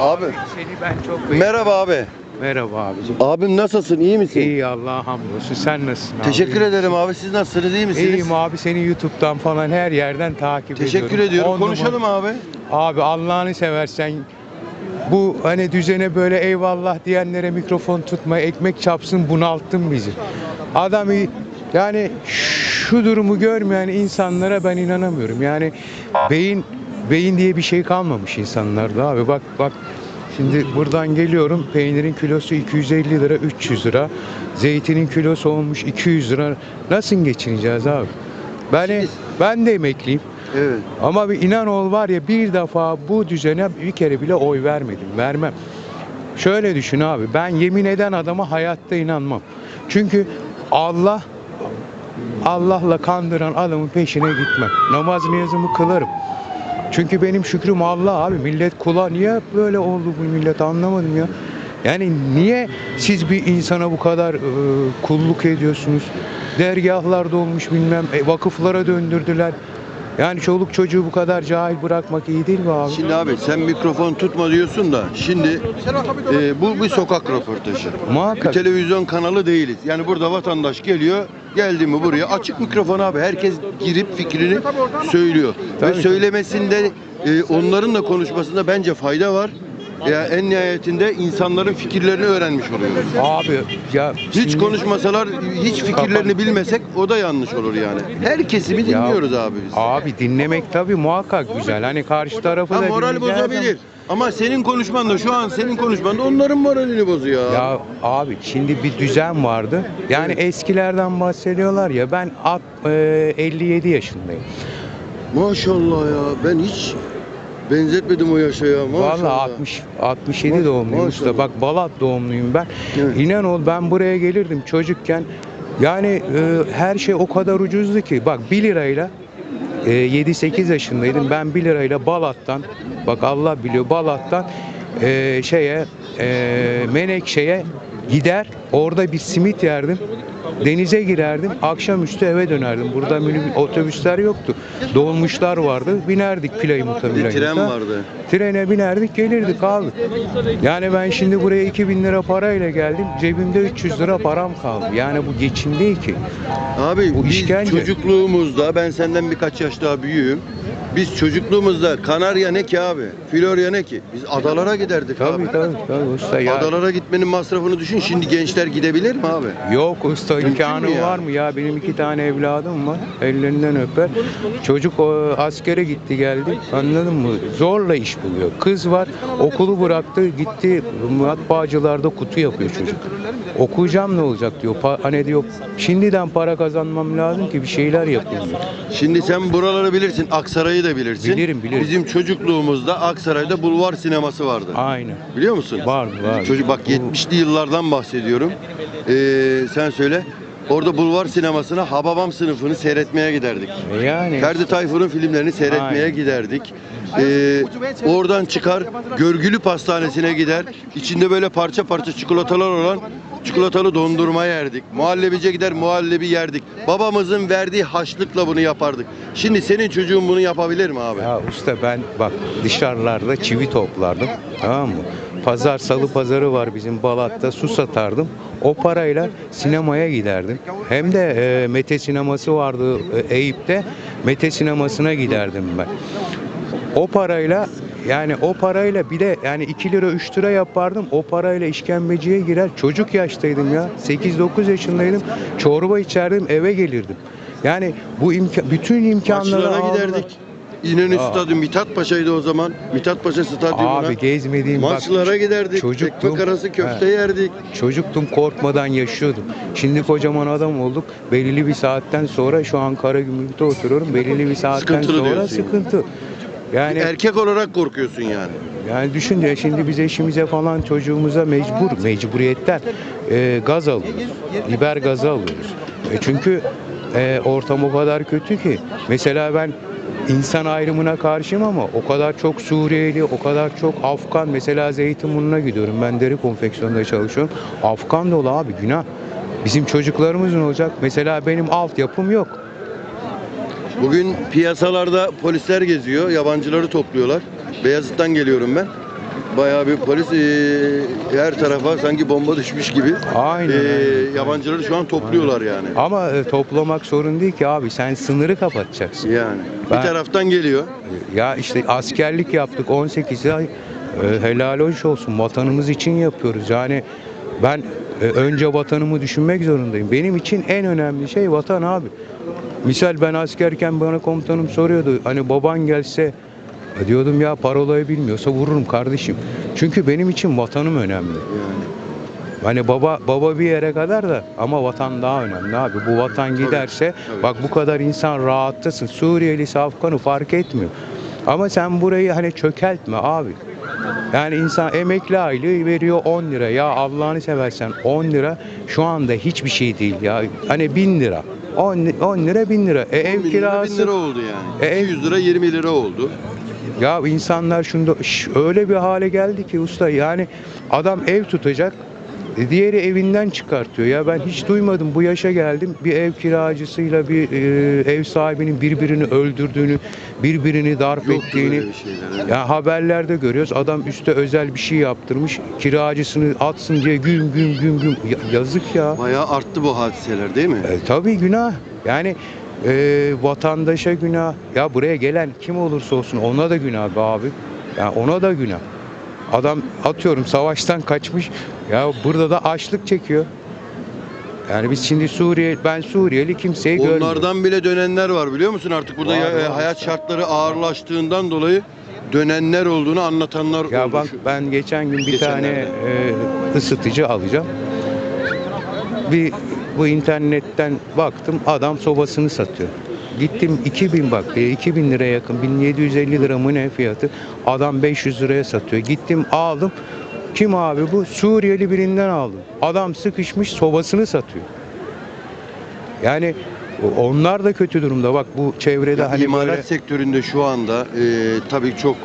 Abi Seni ben çok beğendim. merhaba abi. Merhaba abicim. Abim nasılsın? iyi misin? İyi Allah'a hamdolsun. Sen nasılsın abi? Teşekkür ederim abi. Siz nasılsınız? iyi misiniz? İyiyim abi seni YouTube'dan falan her yerden takip ediyorum. Teşekkür ediyorum. On Konuşalım abi. numara- Abi Allah'ını seversen bu hani düzene böyle eyvallah diyenlere mikrofon tutma, ekmek çapsın bunalttın bizi. Adam iyi- yani şu durumu görmeyen insanlara ben inanamıyorum. Yani beyin beyin diye bir şey kalmamış insanlarda abi. Bak bak Şimdi buradan geliyorum peynirin kilosu 250 lira 300 lira. Zeytinin kilosu olmuş 200 lira. Nasıl geçineceğiz abi? Ben, ben de emekliyim. Evet. Ama bir inan ol var ya bir defa bu düzene bir kere bile oy vermedim. Vermem. Şöyle düşün abi ben yemin eden adama hayatta inanmam. Çünkü Allah Allah'la kandıran adamın peşine gitmem. Namaz niyazımı kılarım. Çünkü benim şükrüm Allah abi. Millet kula niye böyle oldu bu millet anlamadım ya. Yani niye siz bir insana bu kadar e, kulluk ediyorsunuz? Dergahlarda olmuş bilmem e, vakıflara döndürdüler. Yani çoluk çocuğu bu kadar cahil bırakmak iyi değil mi abi? Şimdi abi sen mikrofon tutma diyorsun da şimdi e, bu bir sokak röportajı. Bir Muhakkak. televizyon kanalı değiliz. Yani burada vatandaş geliyor, geldi mi buraya açık mikrofon abi. Herkes girip fikrini söylüyor. Tabii Ve söylemesinde e, onların da konuşmasında bence fayda var. Ya en nihayetinde insanların fikirlerini öğrenmiş oluyoruz. Abi ya Hiç konuşmasalar, hiç fikirlerini bilmesek o da yanlış olur yani. Her kesimi Ya, dinliyoruz abi biz. Abi dinlemek tabii muhakkak güzel. Hani karşı tarafı Ha, da moral dinleyeceğiz bozabilir. Ama senin konuşman da şu an senin konuşman da onların moralini bozuyor. Ya abi şimdi bir düzen vardı. Yani eskilerden bahsediyorlar ya ben at, e, 57 yaşındayım. Maşallah ya ben hiç benzetmedim o yaşa ya maşallah. Vallahi 60 67 Maş- doğumluyum usta. maşallah. Bak Balat doğumluyum ben. Evet. İnan ol ben buraya gelirdim çocukken. Yani e, her şey o kadar ucuzdu ki. Bak 1 lirayla e, 7-8 yaşındaydım. Ben 1 lirayla Balat'tan bak Allah biliyor Balat'tan e, şeye e, Menekşe'ye gider orada bir simit yerdim. Denize girerdim. Akşamüstü eve dönerdim. Burada minibüs- otobüsler yoktu. Dolmuşlar vardı. Binerdik Plymouth'a Bir tren vardı. Trene binerdik gelirdik abi. Yani ben şimdi buraya 2000 lira parayla geldim. Cebimde 300 lira param kaldı. Yani bu geçim değil ki. Abi Bu biz işkence. çocukluğumuzda ben senden birkaç yaş daha büyüğüm. Biz çocukluğumuzda Kanarya ne ki abi? Florya ne ki? Biz adalara giderdik Tabii abi. tabii tabii usta ya. Adalara gitmenin masrafını düşün. Şimdi gençler gidebilir mi abi? Yok usta Mümkün imkanı mü ya? var mı ya? Benim iki tane evladım var. Ellerinden öper. Çocuk o, askere gitti geldi. Anladın mı? Zorla iş buluyor. Kız var okulu bıraktı gitti matbaacılarda kutu yapıyor çocuk. Okuyacağım ne olacak diyor. Pa- hani diyor şimdiden para kazanmam lazım ki bir şeyler yapayım diyor. Şimdi sen buraları bilirsin. Aksaray'ı da bilirsin. Bilirim, bilirim. Bizim çocukluğumuzda Aksaray'da bulvar sineması vardı. Aynen. Biliyor musun? Var var. Çocuk bak Bu- 70'li yıllardan bahsediyorum. Ee, sen söyle. Orada bulvar sinemasına Hababam sınıfını seyretmeye giderdik. Yani Ferdi Tayfur'un filmlerini seyretmeye Aynen. giderdik. Ee, oradan çıkar Görgülü Pastanesi'ne gider. İçinde böyle parça parça çikolatalar olan çikolatalı dondurma yerdik. Muhallebice gider muhallebi yerdik. Babamızın verdiği haşlıkla bunu yapardık. Şimdi senin çocuğun bunu yapabilir mi abi? Ya usta ben bak dışarılarda çivi toplardım tamam mı? Pazar salı pazarı var bizim Balat'ta su satardım. O parayla sinemaya giderdim. Hem de e, Mete sineması vardı e, Eyüp'te. Mete sinemasına giderdim ben. O parayla yani o parayla bir de yani 2 lira 3 lira yapardım. O parayla işkembeciye girer. Çocuk yaştaydım ya. 8-9 yaşındaydım. Çorba içerdim eve gelirdim. Yani bu imkan bütün imkanları Maçlara giderdik. İnönü Aa. Stadyum Mithat Paşa'ydı o zaman. Mithat Paşa Stadyumuna. Abi gezmediğim bak, Maçlara giderdik. çocuktum. Ekmek arası köfte He. yerdik. Çocuktum korkmadan yaşıyordum. Şimdi kocaman adam olduk. Belirli bir saatten sonra şu an Karagümrük'te oturuyorum. Belirli bir saatten Sıkıntılı sonra diyorsun sıkıntı. Yani Erkek olarak korkuyorsun yani. yani düşün ya şimdi biz eşimize falan çocuğumuza mecbur, mecburiyetten e, gaz alıyoruz. Biber gazı alıyoruz. E çünkü e, ortam o kadar kötü ki. Mesela ben insan ayrımına karşıyım ama o kadar çok Suriyeli, o kadar çok Afgan. Mesela Zeytinburnu'na gidiyorum. Ben deri konfeksiyonda çalışıyorum. Afgan dolu abi günah. Bizim çocuklarımız ne olacak? Mesela benim altyapım yok. Bugün piyasalarda polisler geziyor, yabancıları topluyorlar. Beyazıt'tan geliyorum ben. Bayağı bir polis eee, her tarafa sanki bomba düşmüş gibi Aynen, eee, aynen. yabancıları şu an topluyorlar yani. Ama e, toplamak sorun değil ki abi. Sen sınırı kapatacaksın. Yani Ben- bir taraftan geliyor. Ya işte askerlik yaptık 18 ay. E, helal hoş olsun. Vatanımız için yapıyoruz. Yani ben e, önce vatanımı düşünmek zorundayım. Benim için en önemli şey vatan abi. Misal ben askerken bana komutanım soruyordu. Hani baban gelse e, diyordum ya parolayı bilmiyorsa vururum kardeşim. Çünkü benim için vatanım önemli. Yani. Hani baba baba bir yere kadar da ama vatan daha önemli abi. Bu vatan giderse tabii. bak bu kadar insan rahattasın. Suriyelisi, Afganı fark etmiyor. Ama sen burayı hani çökeltme abi. Yani insan emekli aylığı veriyor 10 lira. Ya Allah'ını seversen 10 lira şu anda hiçbir şey değil ya. Hani 1000 lira. 10, li- 10 lira 1000 lira. E, 10 ev bin lira, bin kirası. lira oldu yani. E, ev- 200 lira 20 lira oldu. Ya insanlar şunda öyle bir hale geldi ki usta yani adam ev tutacak diğeri evinden çıkartıyor. Ya ben hiç duymadım bu yaşa geldim bir ev kiracısıyla bir e, ev sahibinin birbirini öldürdüğünü, birbirini darp Yoktu ettiğini. şeyler. Ya haberlerde görüyoruz adam üste özel bir şey yaptırmış kiracısını atsın diye güm güm güm güm Ya- yazık ya. Bayağı arttı bu hadiseler değil mi? E, tabii günah. Yani e, vatandaşa günah. Ya buraya gelen kim olursa olsun ona da günah be abi. Ya ona da günah. Adam atıyorum savaştan kaçmış. Ya burada da açlık çekiyor. Yani biz şimdi Suriye, ben Suriyeli kimseyi görmüyorum. Onlardan bile dönenler var biliyor musun artık burada Var, ya- var. hayat şartları ağırlaştığından dolayı dönenler olduğunu anlatanlar Ya oldu. bak ben geçen gün bir Geçenlerde. tane e, ısıtıcı alacağım. Bir bu internetten baktım adam sobasını satıyor. Gittim 2000 bak e, 2000 liraya yakın 1750 lira mı ne fiyatı adam 500 liraya satıyor. Gittim aldım. Kim abi bu? Suriyeli birinden aldım. Adam sıkışmış sobasını satıyor. Yani onlar da kötü durumda. Bak bu çevrede Ya hani imalat böyle sektöründe şu anda e, tabii çok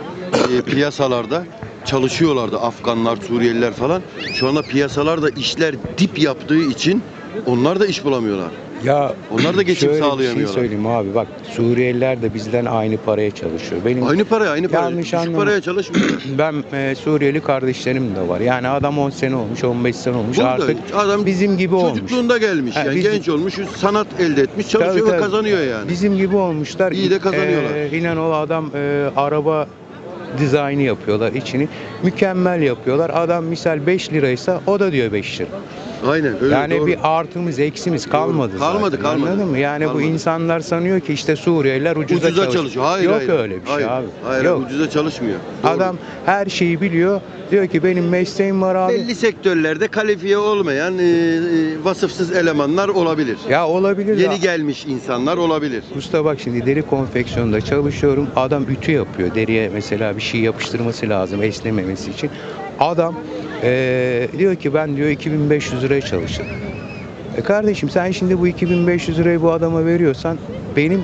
e, piyasalarda çalışıyorlardı Afganlar, Suriyeliler falan. Şu anda piyasalarda işler dip yaptığı için onlar da iş bulamıyorlar. Ya Onlar da geçim şöyle Bir sağlayamıyorlar. şey söyleyeyim abi bak Suriyeliler de bizden aynı paraya çalışıyor. Benim Aynı paraya, aynı paraya. Yanlış Düşük anlama. paraya çalışmıyor. ben e, Suriyeli kardeşlerim de var. Yani adam 10 sene olmuş, 15 sene olmuş. Burada Artık adam bizim gibi olmuş. çocukluğunda gelmiş. Ha, yani bizim- genç olmuş, sanat elde etmiş, çalışıyor Tabii, ve tabii. kazanıyor yani. Bizim gibi olmuşlar. İyi de kazanıyorlar. E, inan ol adam e, araba dizaynı yapıyorlar içini. Mükemmel yapıyorlar. Adam misal 5 liraysa o da diyor 5 lira. Aynen öyle yani doğru. bir artımız eksimiz kalmadı. Kalmadı, zaten, kalmadı. Anladın mı? Yani Kalmadı. bu insanlar sanıyor ki işte Suriyeliler ucuza, ucuza çalışıyor. çalışıyor. Hayır, Yok hayır. öyle bir şey hayır, abi. Hayır, Yok. ucuza çalışmıyor. Doğru. Adam her şeyi biliyor. Diyor ki benim mesleğim var abi. belli sektörlerde kalifiye olmayan e, e, vasıfsız elemanlar olabilir. Ya olabilir. Yeni ya. gelmiş insanlar olabilir. Usta bak şimdi deri konfeksiyonda çalışıyorum. Adam ütü yapıyor. Deriye mesela bir şey yapıştırması lazım esnememesi için. Adam eee, diyor ki ben diyor 2500 liraya çalışırım. E kardeşim sen şimdi bu 2500 lirayı bu adama veriyorsan benim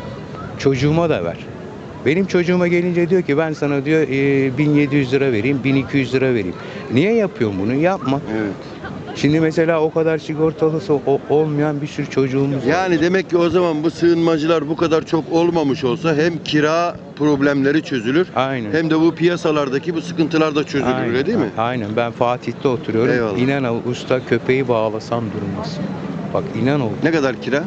çocuğuma da ver. Benim çocuğuma gelince diyor ki ben sana diyor eee, 1700 lira vereyim, 1200 lira vereyim. Niye yapıyorsun bunu? Yapma. Evet. Şimdi mesela o kadar sigortalısı olmayan bir sürü çocuğumuz var. Yani demek ki o zaman bu sığınmacılar bu kadar çok olmamış olsa hem kira problemleri çözülür Aynen. hem de bu piyasalardaki bu sıkıntılar da çözülür Aynen, öyle değil mi? Aynen. Ben Fatih'te oturuyorum. Eyvallah. İnan ol usta köpeği bağlasam durmaz. Bak inan ol. Ne kadar kira?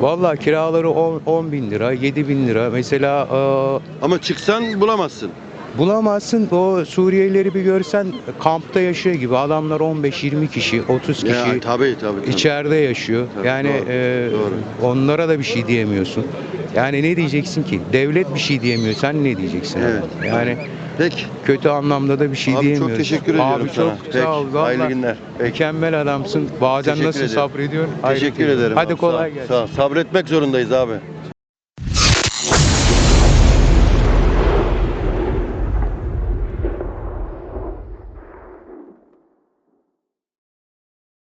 Vallahi kiraları 10, 10 bin lira, 7 bin lira. Mesela e, Ama çıksan bulamazsın. Bulamazsın. O Suriyelileri bir görsen kampta yaşıyor gibi. Adamlar 15-20 kişi, 30 kişi. Ya tabii tabii. tabii. içeride yaşıyor. Tabii, yani doğru, e, doğru. onlara da bir şey diyemiyorsun. Yani ne diyeceksin ki? Devlet bir şey diyemiyor. Sen ne diyeceksin? Evet. Yani Peki. kötü anlamda da bir şey Abi diyemiyorsun. çok teşekkür ediyorum Abi sana. çok Peki. sağ ol. Hayırlı günler. Peki. Mükemmel adamsın. Bazen Teşekkür nasıl ederim. sabrediyorsun? Hayret Teşekkür ediyorum. ederim. Hadi abi, kolay gelsin. Sağ ol. Sabretmek zorundayız abi.